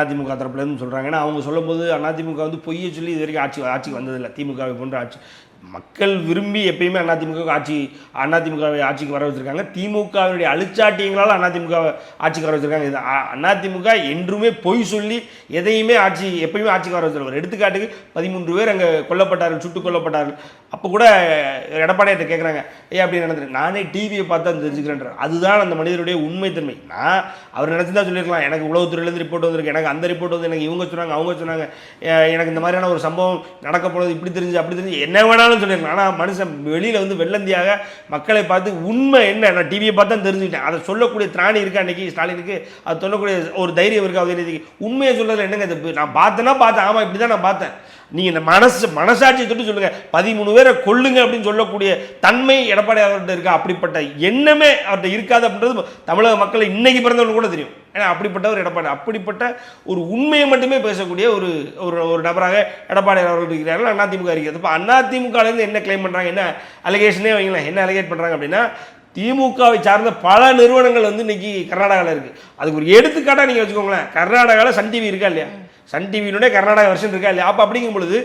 அதிமுக தரப்புலேருந்து சொல்கிறாங்க ஏன்னா அவங்க சொல்லும்போது அதிமுக வந்து பொய்யை சொல்லி இது வரைக்கும் ஆட்சி ஆட்சிக்கு வந்ததில்லை. திமுகவை போன்ற ஆட்சி. மக்கள் விரும்பி எப்பயுமே அதிமுக ஆட்சி அதிமுக ஆட்சிக்கு வர வச்சுருக்காங்க. திமுகவினுடைய அழிச்சாட்டியங்களால் அதிமுக ஆட்சிக்கு வர வச்சிருக்காங்க. இது அதிமுக என்றுமே பொய் சொல்லி எதையுமே ஆட்சி எப்பயுமே ஆட்சிக்கு வர வச்சிருக்காங்க எடுத்துக்காட்டுக்கு பதிமூன்று பேர் அங்கே கொல்லப்பட்டார்கள் சுட்டுக் கொல்லப்பட்டார்கள். அப்போ கூட எடப்பாடியார்ட்ட கேட்குறாங்க ஏ அப்படி நடந்துரு. நானே டிவியை பார்த்து தான் தெரிஞ்சுக்கிறேன் அதுதான் அந்த மனிதருடைய உண்மைத்தன்மை. நான் அவர் நினச்சிருந்தா சொல்லியிருக்கலாம். எனக்கு உளவுத்துறையிலேருந்து ரிப்போர்ட் வந்திருக்கு. எனக்கு அந்த ரிப்போர்ட் வந்து எனக்கு இவங்க சொன்னாங்க அவங்க சொன்னாங்க. எனக்கு இந்த மாதிரியான ஒரு சம்பவம் நடக்க போகிறது இப்படி தெரிஞ்சு அப்படி தெரிஞ்சு. என்ன வேணாலும் சொல்லியிருக்கலாம் ஆனால் மனுஷன் வெளியில் வந்து வெள்ளந்தியாக மக்களை பார்த்து உண்மை என்ன? நான் டிவியை பார்த்து தான் தெரிஞ்சுக்கிட்டேன். அதை சொல்லக்கூடிய திராணி இருக்கா அன்னைக்கு ஸ்டாலினுக்கு அது சொல்லக்கூடிய ஒரு தைரியம் இருக்கா? உதயநிதிக்கு? உண்மையை சொல்றதுல என்னங்க தப்பு நான் பார்த்தேன்னா பார்த்தேன். ஆமாம் இப்படி தான் நான் பார்த்தேன். நீங்கள் இந்த மனசு மனசாட்சியை தொட்டு சொல்லுங்கள் பதிமூணு பேரை கொள்ளுங்க அப்படின்னு சொல்லக்கூடிய தன்மை எடப்பாடி அவர்கிட்ட இருக்கா? அப்படிப்பட்ட எண்ணமே அவர்கிட்ட இருக்காது அப்படின்றது தமிழக மக்களை இன்னைக்கு பிறந்தவங்க கூட தெரியும். ஏன்னா அப்படிப்பட்ட ஒரு எடப்பாடி. அப்படிப்பட்ட ஒரு உண்மையை மட்டுமே பேசக்கூடிய ஒரு ஒரு ஒரு நபராக எடப்பாடி அவர்கள் இருக்கிறார்கள். அதிமுக இருக்கிறது. இப்போ அதிமுகலேருந்து என்ன கிளைம் பண்ணுறாங்க என்ன அலிகேஷனே வைங்களேன். என்ன அலிகேட் பண்ணுறாங்க அப்படின்னா திமுகவை சார்ந்த பல நிறுவனங்கள் வந்து இன்னைக்கு கர்நாடகாவில் இருக்குது அதுக்கு ஒரு எடுத்துக்காட்டாக நீங்கள் வச்சுக்கோங்களேன். கர்நாடகாவில் சன் டிவி இருக்கா இல்லையா? சன் டிவியினுடைய கர்நாடகா வெர்ஷன் இருக்கா இல்லையா? அப்போ அப்படிங்கும் பொழுது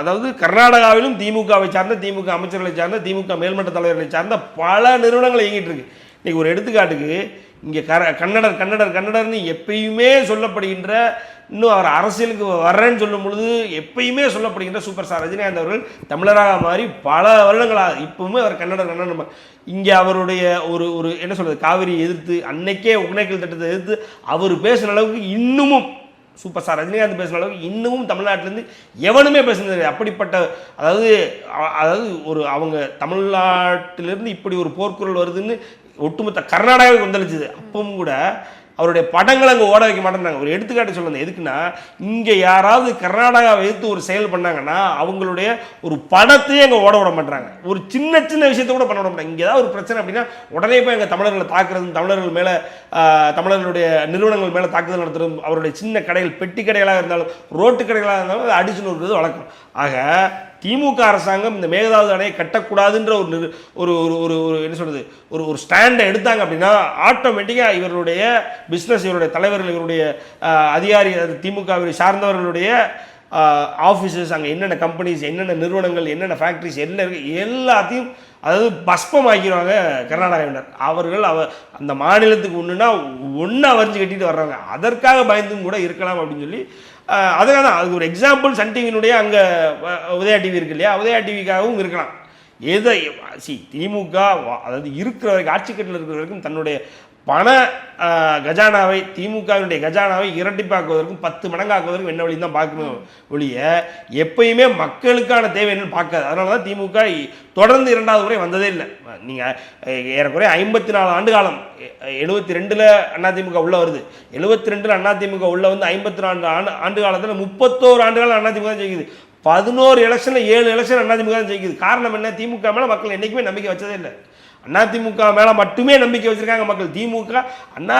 அதாவது கர்நாடகாவிலும் திமுகவை சார்ந்த திமுக அமைச்சர்களை சார்ந்த திமுக மேல்மட்ட தலைவர்களை சார்ந்த பல நிறுவனங்கள் இயங்கிட்டு இருக்கு. இன்னைக்கு ஒரு எடுத்துக்காட்டுக்கு இங்கே கர கன்னடர் கன்னடர் கன்னடர்னு எப்பயுமே சொல்லப்படுகின்ற இன்னும் அவர் அரசியலுக்கு வர்றேன்னு சொல்லும் பொழுது எப்பயுமே சொல்லப்படுகின்ற சூப்பர் ஸ்டார் ரஜினிகாந்த் அவர்கள் தமிழராக மாறி பல வருடங்களாக இப்பவுமே அவர் கன்னடர் கன்னடம் இங்கே அவருடைய ஒரு ஒரு என்ன சொல்றது காவிரியை எதிர்த்து அன்னைக்கே உக்னைக்கல் திட்டத்தை எதிர்த்து அவர் பேசுகிற அளவுக்கு இன்னமும் சூப்பர் ஸ்டார். ரஜினிகாந்த் பேசின அளவுக்கு இன்னமும் தமிழ்நாட்டிலேருந்து எவனுமே பேசுனது அப்படிப்பட்ட அதாவது அதாவது ஒரு அவங்க தமிழ்நாட்டிலேருந்து இப்படி ஒரு போர்க்குரல் வருதுன்னு ஒட்டுமொத்த கர்நாடகாவை கொந்தளிச்சுது அப்பவும் கூட அவருடைய படங்களை அங்கே ஓட வைக்க மாட்டேங்கிறாங்க ஒரு எடுத்துக்காட்டு சொல்லுங்க. எதுக்குன்னா இங்கே யாராவது கர்நாடகாவை எதிர்த்து ஒரு செயல் பண்ணாங்கன்னா அவங்களுடைய ஒரு படத்தையே அங்கே ஓட விட மாட்டாங்க ஒரு சின்ன சின்ன விஷயத்தை கூட பண்ண விட மாட்டாங்க இங்கே ஏதாவது ஒரு பிரச்சனை அப்படின்னா உடனே போய் எங்கள் தமிழர்களை தாக்குறது தமிழர்கள் மேலே தமிழர்களுடைய நிறுவனங்கள் மேலே தாக்குதல் நடத்துறது அவருடைய சின்ன கடைகள் பெட்டி கடைகளாக இருந்தாலும் ரோட்டு கடைகளாக இருந்தாலும் அதை அடிச்சு நொறுக்கிறது வழக்கம். ஆக திமுக அரசாங்கம் இந்த மேகதாது அணையை கட்டக்கூடாதுன்ற ஒரு ஒரு ஒரு ஒரு ஒரு என்ன சொல்கிறது ஒரு ஒரு ஸ்டாண்டை எடுத்தாங்க அப்படின்னா ஆட்டோமேட்டிக்காக இவருடைய பிஸ்னஸ் இவருடைய தலைவர்கள் இவருடைய அதிகாரி அது திமுகவை சார்ந்தவர்களுடைய ஆஃபீஸஸ் அங்கே என்னென்ன கம்பெனிஸ் என்னென்ன நிறுவனங்கள் என்னென்ன ஃபேக்ட்ரிஸ் என்ன இருக்குது எல்லாத்தையும் அதாவது பஸ்பம் ஆக்கிடுவாங்க கர்நாடகாவினர் அவர்கள் அவ அந்த மாநிலத்துக்கு ஒன்றுனா ஒன்று அவரிஞ்சு கட்டிட்டு வர்றாங்க. அதற்காக பயந்தும் கூட இருக்கலாம் அப்படின்னு சொல்லி அதனால தான் அதுக்கு ஒரு எக்ஸாம்பிள் சன் டிவியினுடைய அங்கே உதயா டிவி இருக்கு இல்லையா? உதயா டிவிக்காகவும் இருக்கலாம். எதை சி திமுக வா- அதாவது இருக்கிற வரைக்கும் ஆட்சி கட்டில் இருக்கிற வரைக்கும் தன்னுடைய பண கஜானாவை திமுகவினுடைய கஜானாவை இரட்டிப்பாக்குவதற்கும் பத்து மடங்காக்குவதற்கும் என்ன வழி தான் பார்க்கணும் ஒழிய எப்பயுமே மக்களுக்கான தேவை என்னன்னு பார்க்காது. அதனால தான் திமுக தொடர்ந்து இரண்டாவது முறை வந்ததே இல்லை. நீங்கள் ஏறக்குறைய ஐம்பத்தி நாலு ஆண்டு காலம் எழுபத்தி ரெண்டில் அதிமுக உள்ள வருது. எழுபத்தி ரெண்டில் அதிமுக உள்ள வந்து ஐம்பத்தி நாலு ஆண்டு ஆண்டு காலத்தில் முப்பத்தோரு ஆண்டு காலம் அதிமுக தான் ஜெயிக்குது. பதினோரு எலெக்ஷனில் ஏழு எலெக்ஷன் அதிமுக தான் ஜெயிக்குது. காரணம் என்ன? திமுக மேலே மக்கள் என்றைக்குமே நம்பிக்கை வச்சதே இல்லை. அதிமுக மேலே மட்டுமே நம்பிக்கை வச்சுருக்காங்க மக்கள். திமுக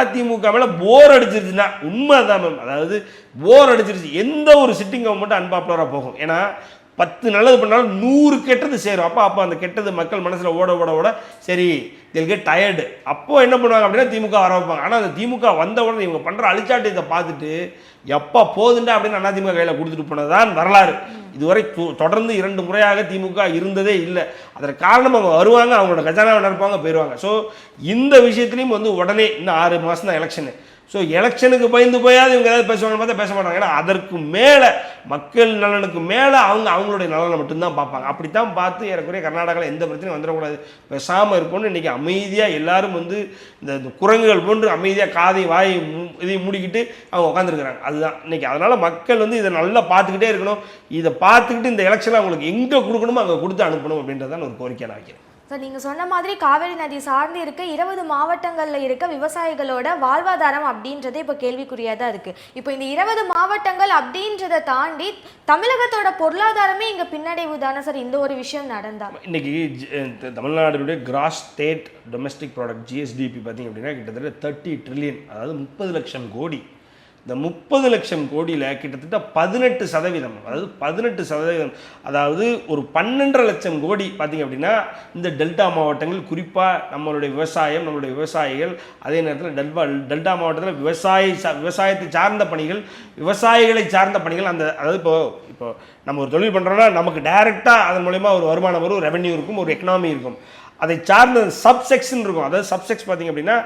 அதிமுக மேலே போர் அடிச்சிருச்சுன்னா உண்மை தான் மேம் அதாவது போர் அடிச்சிருச்சு. எந்த ஒரு சிட்டிங் கவர்மெண்ட் அன்பாப்புலராக போகும். ஏன்னா பத்து நல்லது பண்ணாலும் நூறு கெட்டது சேரும். அப்போ அப்போ அந்த கெட்டது மக்கள் மனசில் ஓட ஓட ஓட சரி தில் கெட் டயர்டு அப்போ என்ன பண்ணுவாங்க அப்படின்னா திமுக வர வைப்பாங்க. ஆனால் அந்த திமுக வந்த உடனே இவங்க பண்ணுற அழிச்சாட்டத்தை பார்த்துட்டு எப்போ போதுண்டா அப்படின்னு அதிமுக கையில் கொடுத்துட்டு போனதான் வரலாறு. இதுவரை தொ- தொடர்ந்து இரண்டு முறையாக திமுக இருந்ததே இல்லை. அதற்கு காரணம் அவங்க வருவாங்க அவங்களோட கஜானாவை நடப்பாங்க போயிடுவாங்க ஸோ இந்த விஷயத்துலையும் வந்து உடனே இன்னும் ஆறு மாதம் தான் எலெக்ஷனு ஸோ எலெக்ஷனுக்கு பயந்து போயாவது இவங்க ஏதாவது பேசுவாங்கன்னு பார்த்தா பேச மாட்டாங்க. ஏன்னா அதற்கு மேலே மக்கள் நலனுக்கு மேலே அவங்க அவங்களுடைய நலனை மட்டும்தான் பார்ப்பாங்க. அப்படித்தான் பார்த்து ஏறக்குறைய கர்நாடகாவில் எந்த பிரச்சனையும் வந்துடக்கூடாது. பேசாமல் இருக்கணும்னு இன்றைக்கி அமைதியாக எல்லாரும் வந்து இந்த இந்த குரங்குகள் போன்று அமைதியாக காதை வாய் இதையும் மூடிக்கிட்டு அவங்க உட்காந்துருக்குறாங்க அதுதான் இன்னைக்கு. அதனால் மக்கள் வந்து இதை நல்லா பார்த்துக்கிட்டே இருக்கணும். இதை பார்த்துக்கிட்டு இந்த எலெக்ஷனை அவங்களுக்கு எங்கே கொடுக்கணுமோ அங்கே கொடுத்து அனுப்பணும் அப்படின்றதான் ஒரு கோரிக்கை நான் வைக்கிறேன். சார் நீங்கள் சொன்ன மாதிரி காவேரி நதி சார்ந்து இருக்க இருபது மாவட்டங்களில் இருக்க விவசாயிகளோட வாழ்வாதாரம் அப்படின்றது இப்போ கேள்விக்குறியாக தான் இருக்குது இப்போ இந்த இருபது மாவட்டங்கள் அப்படின்றத தாண்டி தமிழகத்தோட பொருளாதாரமே இங்கே பின்னடைவு தானே சார்? இந்த ஒரு விஷயம் நடந்தா. இன்னைக்கு தமிழ்நாடுடைய gross state domestic product GSDP பார்த்தீங்க அப்படின்னா கிட்டத்தட்ட தேர்ட்டி ட்ரில்லியன் அதாவது முப்பது லட்சம் கோடி இந்த முப்பது லட்சம் கோடியில் கிட்டத்தட்ட பதினெட்டு சதவீதம் அதாவது பதினெட்டு சதவீதம் அதாவது ஒரு பன்னெண்டரை லட்சம் கோடி பார்த்திங்க அப்படின்னா இந்த டெல்டா மாவட்டங்கள் குறிப்பாக நம்மளுடைய விவசாயம் நம்மளுடைய விவசாயிகள் அதே நேரத்தில் டெல்டா டெல்டா மாவட்டத்தில் விவசாய சா- விவசாயத்தை சார்ந்த பணிகள் விவசாயிகளை சார்ந்த பணிகள் அந்த அதாவது இப்போ இப்போ நம்ம ஒரு தொழில் பண்ணுறோன்னா நமக்கு டைரெக்டாக அதன் மூலயமா ஒரு வருமானம் வரும் ரெவென்யூ இருக்கும் ஒரு எக்கனாமி இருக்கும் அதை சார்ந்த சப்செக்ஷன் இருக்கும். அதாவது சப்செக்ஸ் பார்த்தீங்க அப்படின்னா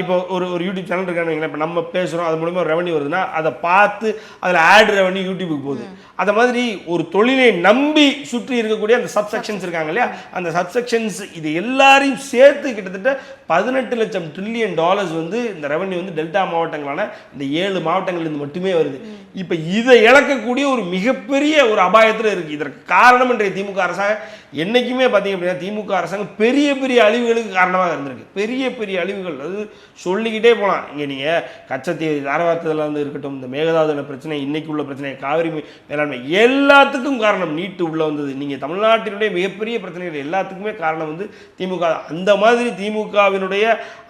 இப்போ ஒரு ஒரு யூடியூப் சேனல் இருக்கான்னு இப்போ நம்ம பேசுகிறோம் அது மூலமா ரெவன்யூ வருதுன்னா அதை பார்த்து அதில் ஆட் ரெவன்யூ யூடியூபுக்கு போகுது. அந்த மாதிரி ஒரு தொழிலை நம்பி சுற்றி இருக்கக்கூடிய அந்த சப்செக்ஷன்ஸ் இருக்காங்க இல்லையா? அந்த சப்செக்ஷன்ஸ் இது எல்லாரையும் சேர்த்து கிட்டத்தட்ட பதினெட்டு லட்சம் ட்ரில்லியன் டாலர்ஸ் வந்து இந்த ரெவன்யூ வந்து டெல்டா மாவட்டங்களான இந்த ஏழு மாவட்டங்கள்லேருந்து மட்டுமே வருது. இப்போ இதை இழக்கக்கூடிய ஒரு மிகப்பெரிய ஒரு அபாயத்தில் இருக்குது இதற்கு காரணம் இன்றைய திமுக அரசாங்கம். என்றைக்குமே பார்த்தீங்க அப்படின்னா திமுக அரசாங்கம் பெரிய பெரிய அழிவுகளுக்கு காரணமாக இருந்திருக்கு. பெரிய பெரிய அழிவுகள். அது சொல்லிக்கிட்டே போகலாம் இங்கே நீங்கள் கச்சத்தீவு தாரவாரத்தில் வந்து இருக்கட்டும் இந்த மேகதாதுல பிரச்சனை இன்னைக்கு உள்ள பிரச்சனை காவிரி மேலாண்மை எல்லாத்துக்கும் காரணம் நீட்டு உள்ளே வந்தது. நீங்கள் தமிழ்நாட்டினுடைய மிகப்பெரிய பிரச்சனைகள் எல்லாத்துக்குமே காரணம் வந்து திமுக அந்த மாதிரி திமுகவினுடைய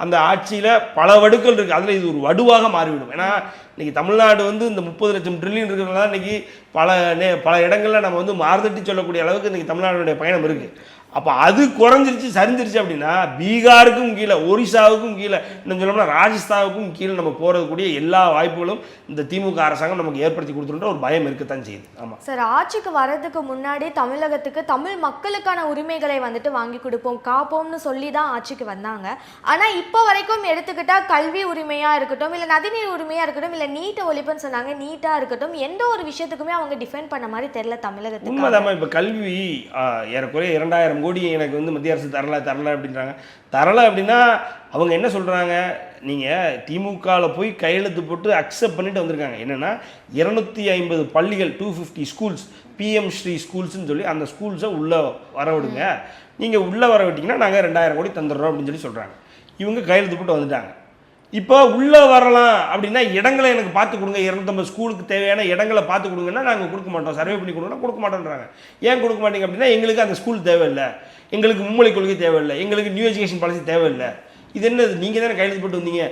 அந்த ஆட்சியில் பல வடுக்கள் இருக்குது அதில் இது ஒரு வடுவாக மாறிவிடும். ஏன்னா இன்றைக்கி தமிழ்நாடு வந்து இந்த முப்பது லட்சம் ட்ரில்லியன் இருக்கிறதுனால இன்றைக்கி பல நே பல இடங்களில் நம்ம வந்து மாறுதட்டி சொல்லக்கூடிய அளவுக்கு இன்றைக்கி தமிழ்நாடுடைய பயணம் இருக்குது அப்போ அது குறைஞ்சிருச்சு சரிஞ்சிருச்சு அப்படின்னா பீகாருக்கும் கீழே ஒரிசாவுக்கும் கீழே இன்னும் சொல்லணும்னா ராஜஸ்தானுக்கும் கீழே நம்ம போகிறதுக்கூடிய எல்லா வாய்ப்புகளும் இந்த திமுக அரசாங்கம் நமக்கு ஏற்படுத்தி கொடுத்துருன்ற ஒரு பயம் இருக்கத்தான் செய்யுது. ஆமாம் சார் ஆட்சிக்கு வர்றதுக்கு முன்னாடி தமிழகத்துக்கு தமிழ் மக்களுக்கான உரிமைகளை வந்துட்டு வாங்கி கொடுப்போம் காப்போம்னு சொல்லி தான் ஆட்சிக்கு வந்தாங்க. ஆனால் இப்போ வரைக்கும் எடுத்துக்கிட்டா கல்வி உரிமையாக இருக்கட்டும் இல்லை நதிநீர் உரிமையாக இருக்கட்டும் இல்லை நீட்டை ஒழிப்புன்னு சொன்னாங்க நீட்டாக இருக்கட்டும் எந்த ஒரு விஷயத்துக்குமே அவங்க டிஃபெண்ட் பண்ண மாதிரி தெரியல தமிழகத்துக்கு. உண்மைதாம்மா இப்போ கல்வி ஏறக்குறைய இரண்டாயிரம் கோடி எனக்கு வந்து மத்திய அரசு தரல தரல அப்படின்றாங்க. தரல அப்படின்னா அவங்க என்ன சொல்கிறாங்க நீங்கள் திமுகவில் போய் கையெழுத்து போட்டு அக்செப்ட் பண்ணிட்டு வந்திருக்காங்க. என்னென்னா இரநூத்தி ஐம்பது பள்ளிகள் two fifty schools PM Shri ஸ்கூல்ஸ்னு சொல்லி அந்த ஸ்கூல்ஸை உள்ளே வர விடுங்க. நீங்கள் உள்ளே வர விட்டிங்கன்னா நாங்கள் ரெண்டாயிரம் கோடி தந்துடுறோம் அப்படின்னு சொல்லி சொல்கிறாங்க இவங்க கையெழுத்து போட்டு வந்துட்டாங்க. இப்போ உள்ளே வரலாம் அப்படின்னா இடங்களை எனக்கு பார்த்து கொடுங்க. இரநூத்தம்பது ஸ்கூலுக்கு தேவையான இடங்களை பார்த்து கொடுங்கன்னா நாங்கள் கொடுக்க மாட்டோம். சர்வே பண்ணி கொடுங்கன்னா கொடுக்க மாட்டோன்றாங்க. ஏன் கொடுக்க மாட்டீங்க அப்படின்னா எங்களுக்கு அந்த ஸ்கூல் தேவையில்லை. எங்களுக்கு மும்மொழி கொள்கை தேவையில்லை. எங்களுக்கு நியூ எஜுகேஷன் பாலிசி தேவையில்லை. இது என்னது? நீங்கள் தானே கையெழுத்து போட்டு வந்தீங்க.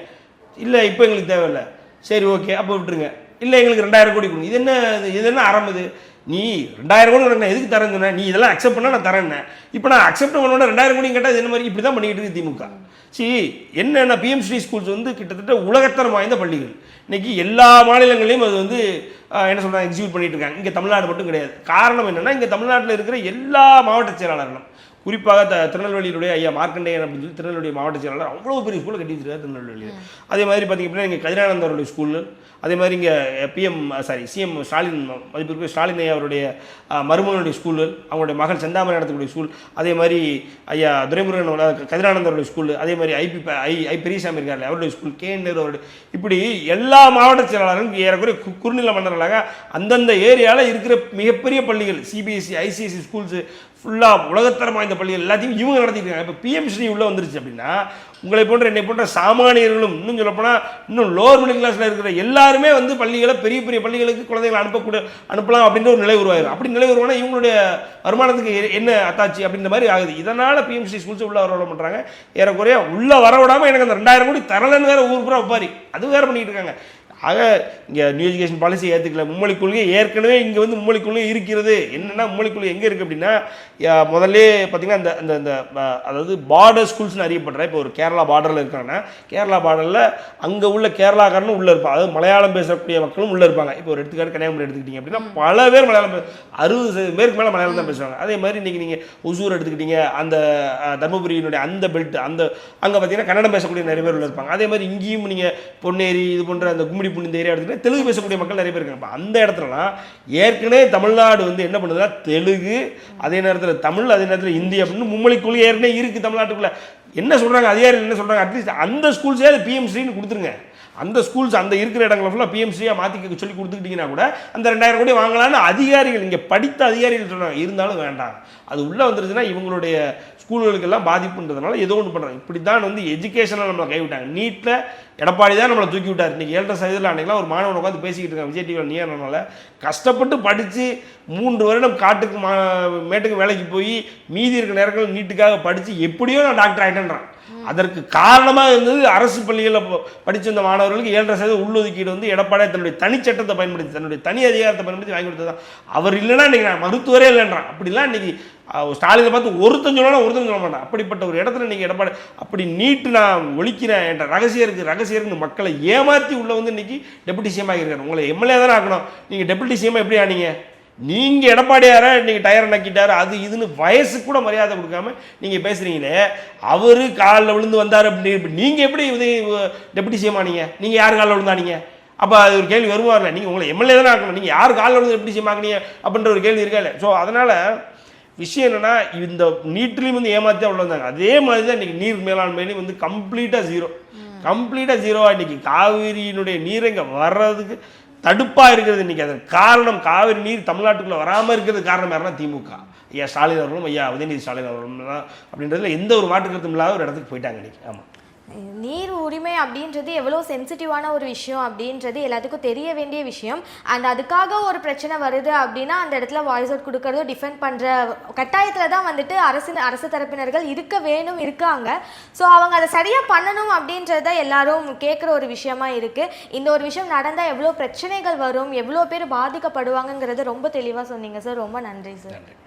இல்லை இப்போ எங்களுக்கு தேவையில்லை. சரி ஓகே அப்போ விட்டுருங்க. இல்லை எங்களுக்கு ரெண்டாயிரம் கோடி கொடுங்க. இது என்ன இது- என்ன அறமுது நீ ரெண்டாயிரம் கோடி உனக்கு நான் எதுக்கு தரேன் நீ இதெல்லாம் அக்செப்ட் பண்ணால் நான் தரேன் இப்போ நான் அக்செப்ட் பண்ணோன்னா ரெண்டாயிரம் கோடி கேட்டால் இது என்ன மாதிரி? இப்படி தான் பண்ணிக்கிட்டு இருக்கு திமுக. சி என்னென்ன பிஎம்ஸ்டி ஸ்கூல்ஸ் வந்து கிட்டத்தட்ட உலகத்தரம் வாய்ந்த பள்ளிகள். இன்றைக்கி எல்லா மாநிலங்களையும் அது வந்து என்ன சொல்கிறாங்க எக்ஸிக்யூட் பண்ணிட்டு இருக்காங்க. இங்கே தமிழ்நாடு மட்டும் கிடையாது. காரணம் என்னென்னா இங்கே தமிழ்நாட்டில் இருக்கிற எல்லா மாவட்ட செயலாளர்களும் குறிப்பாக த திருநெல்வேலியுடைய ஐயா மார்க்கண்டேயன் அப்படின்னு சொல்லி திருநெல்வேலி மாவட்ட செயலாளர் அவ்வளோ பெரிய ஸ்கூலில் கட்டி வச்சிருக்காரு திருநெல்வேலியில் அதே மாதிரி பார்த்தீங்க அப்படின்னா இங்கே கதிரானந்தருடைய ஸ்கூலு அதே மாதிரி இங்கே பிஎம் சாரி சிஎம் ஸ்டாலின் மதிப்பிற்கு ஸ்டாலின் ஐயா அவருடைய மருமகனுடைய ஸ்கூலு அவங்களுடைய மகள் செந்தாமரை நடத்தக்கூடிய ஸ்கூல் அதே மாதிரி ஐயா துரைமுருகன் கதிரானந்தருடைய ஸ்கூலு அதே மாதிரி ஐபி ஐ ஐ பெரியசாமி இருக்கார்ல அவருடைய ஸ்கூல் கே என் நேரு அவருடைய இப்படி எல்லா மாவட்ட செயலாளரும் ஏறக்குறைய கு- குறுநில மன்னர்களாக அந்தந்த ஏரியாவில் இருக்கிற மிகப்பெரிய பள்ளிகள் சிபிஎஸ்சி ஐசிஎஸ்சி ஸ்கூல்ஸு ஃபுல்லாக உலகத்தரம் வாய்ந்த பள்ளி எல்லாத்தையும் இவங்க நடத்திட்டு இருக்காங்க. இப்போ பிஎம்ஸ்ரீ உள்ளே வந்துருச்சு அப்படின்னா உங்களை போன்ற என்னை போன்ற சாமானியர்களும் இன்னும் சொல்லப்போனால் இன்னும் லோவர் மிடில் கிளாஸில் இருக்கிற எல்லாருமே வந்து பள்ளிகளை பெரிய பெரிய பள்ளிகளுக்கு குழந்தைகளை அனுப்பக்கூட அனுப்பலாம் அப்படின்ற ஒரு நிலை உருவாயிரும் அப்படி நிலை உருவானா இவங்களுடைய வருமானத்துக்கு என்ன அத்தாச்சு அப்படின்ற மாதிரி ஆகுது. இதனால் பிஎம்சி ஸ்கூல்ஸ் உள்ள வர பண்ணுறாங்க ஏறக்குறைய உள்ளே வர விடாமல் எனக்கு அந்த ரெண்டாயிரம் கோடி தரலன்னு வேற ஊர் பூரா ஒப்பாரி அது வேறு பண்ணிட்டு இருக்காங்க. ஆக இங்கே நியூ எஜுகேஷன் பாலிசி ஏற்றுக்கல மும்மொழி கொள்கை ஏற்கனவே இங்கே வந்து மும்மொழி கொள்கை இருக்கிறது. என்னென்னா மும்மொழி கொள்கை எங்கே இருக்குது அப்படின்னா முதல்ல பார்த்தீங்கன்னா அந்த அந்த இந்த அதாவது பார்டர் ஸ்கூல்ஸ்னு அறியப்படுற இப்போ ஒரு கேரளா பார்டரில் இருக்காங்கன்னா கேரளா பார்டரில் அங்கே உள்ள கேரளாக்காரனும் உள்ளே இருப்பாங்க அதாவது மலையாளம் பேசக்கூடிய மக்களும் உள்ளே இருப்பாங்க. இப்போ ஒரு எடுத்துக்காட்டு கன்னியாகுமரி எடுத்துக்கிட்டீங்க அப்படின்னா பல பேர் மலையாளம் அறுபது பேருக்கு மேலே மலையாளம் தான் பேசுவாங்க. அதே மாதிரி இன்றைக்கி நீங்கள் ஒசூர் எடுத்துக்கிட்டீங்க அந்த தர்மபுரியினுடைய அந்த பெல்ட் அந்த அங்கே பார்த்தீங்கன்னா கன்னடம் பேசக்கூடிய நிறைய பேர் உள்ளே இருப்பாங்க. அதே மாதிரி இங்கேயும் நீங்கள் பொன்னேரி இது போன்ற அந்த கும்மிடி புண்ணி இந்த ஏரியா எடுத்துக்கிட்டா தெலுங்கு பேசக்கூடிய மக்கள் நிறைய பேர் இருக்காங்க. அந்த இடத்துலலாம் ஏற்கனவே தமிழ்நாடு வந்து என்ன பண்ணுதுன்னா தெலுங்கு அதே நேரத்தில் தமிழ் அதே நேரத்தில் ஹிந்தி அப்படின்னு மும்மொழி கொள்கை ஏற்கனவே இருக்குது தமிழ்நாட்டுக்குள்ளே. என்ன சொல்கிறாங்க அதிகாரிகள் என்ன சொல்கிறாங்க அட்லீஸ்ட் அந்த ஸ்கூல்ஸே அது பிஎம்சின்னு கொடுத்துருங்க. அந்த ஸ்கூல்ஸ் அந்த இருக்கிற இடங்களை ஃபுல்லாக பிஎம்சியாக மாற்றி சொல்லி கொடுத்துக்கிட்டிங்கன்னா கூட அந்த ரெண்டாயிரம் கோடி வாங்கலாம்னு அதிகாரிகள் இங்கே படித்த அதிகாரிகள் சொல்கிறாங்க இருந்தாலும் வேண்டாம். அது உள்ளே வந்துருச்சுன்னா இவங்களுடைய ஸ்கூல்களுக்கெல்லாம் பாதிப்புன்றதுனால ஏதோ ஒன்று பண்ணுறாங்க இப்படி தான் வந்து எஜுகேஷனில் நம்மளை கைவிட்டாங்க. நீட்டில் எடப்பாடி தான் நம்மளை தூக்கி விட்டார். இன்றைக்கி ஏழரை சதவீதத்தில் அன்றைக்கெலாம் ஒரு மாணவன் உட்காந்து பேசிக்கிட்டு இருக்கான் விஜய் டிவியில் நீயானால கஷ்டப்பட்டு படித்து மூன்று வருடம் காட்டுக்கு மா மேட்டுக்கு வேலைக்கு போய் மீதி இருக்கிற நேரங்கள் நீட்டுக்காக படித்து எப்படியோ நான் டாக்டர் ஆகிட்டேன்றான் அதற்கு காரணமாக இருந்தது அரசு பள்ளிகளில் ப- படிச்ச இந்த மாணவர்களுக்கு ஏழரை சதவீதம் உள்ளொதுக்கீடு வந்து எடப்பாடி தன்னுடைய தனிச்சட்டத்தை பயன்படுத்தி தன்னுடைய தனி அதிகாரத்தை பயன்படுத்தி வாங்கி கொடுத்தது தான் அவர் இல்லைன்னா இன்னைக்கு நான் மருத்துவரே இல்லைன்றான். அப்படிலாம் இன்னைக்கு அஹ், ஸ்டாலினை பார்த்து ஒருத்தன் சொல்லணும் ஒருத்தன் சொல்ல மாட்டான். அப்படிப்பட்ட ஒரு இடத்துல நீங்கள் எடப்பாடி அப்படி நீட்டு நான் ஒழிக்கிறேன் என்ற ரகசியம் இருக்குது ரகசியம் இருக்கு. மக்களை ஏமாற்றி உள்ள வந்து இன்னைக்கு டெபுட்டி சிஎம் ஆகியிருக்காரு. உங்களை எம்எல்ஏ தானே ஆக்கணும். நீங்கள் டெபுட்டி சிஎம் எப்படி ஆனீங்க? நீங்கள் எடப்பாடியார நீங்கள் டயரை நக்கிட்டாரு அது இதுன்னு வயசு கூட மரியாதை கொடுக்காம நீங்கள் பேசுகிறீங்களே அவர் காலில் விழுந்து வந்தார் அப்படின்னு நீங்கள் எப்படி இது டெபுட்டி சிஎம் ஆனீங்க? நீங்கள் யார் காலில் விழுந்தானீங்க? அப்போ அது ஒரு கேள்வி வருவார்ல நீங்கள் உங்களை எம்எல்ஏ தானே ஆக்கணும். நீங்கள் யார் காலில் விழுந்து எப்படி சிஎம் ஆகினீங்க அப்படின்ற ஒரு கேள்வி இருக்கா இல்லை. ஸோ அதனால் விஷயம் என்னன்னா இந்த நீட்லேயும் வந்து ஏமாற்றி உள்ள வந்தாங்க. அதே மாதிரி தான் இன்றைக்கி நீர் மேலாண்மையிலையும் வந்து கம்ப்ளீட்டாக ஜீரோ கம்ப்ளீட்டாக ஜீரோவாக இன்றைக்கி காவிரியினுடைய நீர் இங்கே வர்றதுக்கு தடுப்பாக இருக்கிறது இன்றைக்கி அதற்கு காரணம் காவிரி நீர் தமிழ்நாட்டுக்குள்ளே வராமல் இருக்கிறது காரணம் யாருன்னா திமுக. ஐயா ஸ்டாலின் அவர்களும் ஐயா உதயநிதி ஸ்டாலின் அவர்களும் தான். அப்படின்றதுல எந்த ஒரு மாற்று கருத்தும் இல்லாத ஒரு இடத்துக்கு போயிட்டாங்க இன்றைக்கி ஆமாம் நீர் உரிமை அப்படின்றது எவ்வளோ சென்சிட்டிவான ஒரு விஷயம் அப்படின்றது எல்லாத்துக்கும் தெரிய வேண்டிய விஷயம். அண்ட் அதுக்காக ஒரு பிரச்சனை வருது அப்படின்னா அந்த இடத்துல வாய்ஸ் அவுட் கொடுக்கறதோ டிஃபெண்ட் பண்ணுற கட்டாயத்தில் தான் வந்துட்டு அரசு அரசு தரப்பினர்கள் இருக்க வேணும் இருக்காங்க. ஸோ அவங்க அதை சரியாக பண்ணணும் அப்படின்றத எல்லாரும் கேட்குற ஒரு விஷயமா இருக்குது இந்த ஒரு விஷயம் நடந்தால் எவ்வளோ பிரச்சனைகள் வரும் எவ்வளோ பேர் பாதிக்கப்படுவாங்கங்கிறது ரொம்ப தெளிவாக சொன்னீங்க சார் ரொம்ப நன்றி சார்